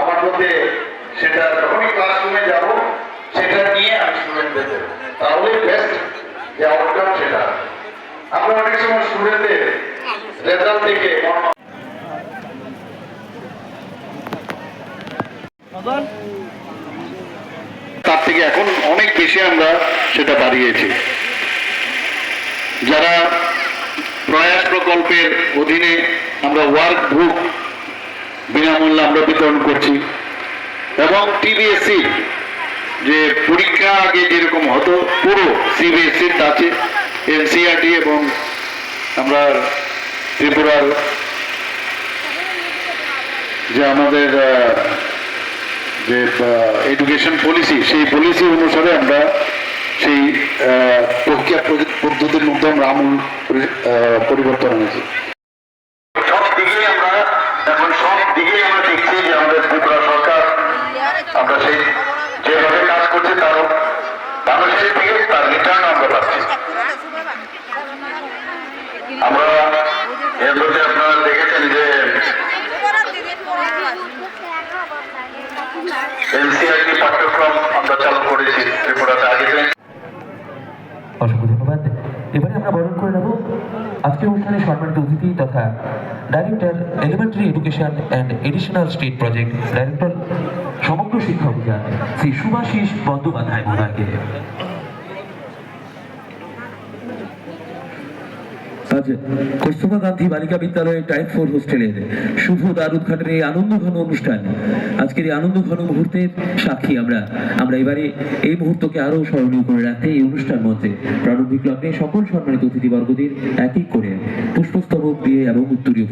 আমার মধ্যে সেটা যখনই ক্লাসরুমে যাব সেটা নিয়ে আমি স্টুডেন্টদের দেবো। তাহলে বেস্ট যে আউটকাম সেটা। আমরা অনেক সময় স্টুডেন্টদের রেজাল্ট থেকে তার থেকে এখন অনেক বেশি আমরা সেটা বাড়িয়েছি। যারা প্রয়াস প্রকল্পের অধীনে আমরা ওয়ার্ক বুক বিনামূল্যে আমরা বিতরণ করছি এবং টিবিএসসি যে পরীক্ষা আগে যেরকম হতো, পুরো সিবিএসসির আছে এনসিআরটি এবং আমরা ত্রিপুরার যে আমাদের যে এডুকেশন পলিসি সেই পলিসি অনুসারে আমরা সেই প্রক্রিয়া পদ্ধতির মধ্যে আমরা আমূল পরিবর্তন এনেছি। আমরা সেই এনসিআরটি পাঠ্যক্রম আমরা চালু করেছি ত্রিপুরাতে অসংখ্য ধন্যবাদ। এবারে আমরা বরণ করে নেব। আজকের অনুষ্ঠানে সম্মানিত অতিথি তথা director elementary education and additional state project director Samagra Shiksha Abhiyan Shri Subhasish Bandyopadhyay মহোদয়কে আজ কস্তুরবা গান্ধী বালিকা বিদ্যালয়ের টাইপ ফোর হোস্টেলের শুভ দ্বার উদ্ঘাটনের এই আনন্দ ঘন অনুষ্ঠান। আজকের এই আনন্দ ঘন মুহূর্তের সাক্ষী আমরা। আমরা এবারে এই মুহূর্তকে আরও স্মরণীয় করে রাখতে এই অনুষ্ঠান মঞ্চে প্রারম্ভিক লগ্নে সকল সম্মানিত অতিথিবর্গদের এক এক করে পুষ্পস্তবক দিয়ে এবং উত্তরীয়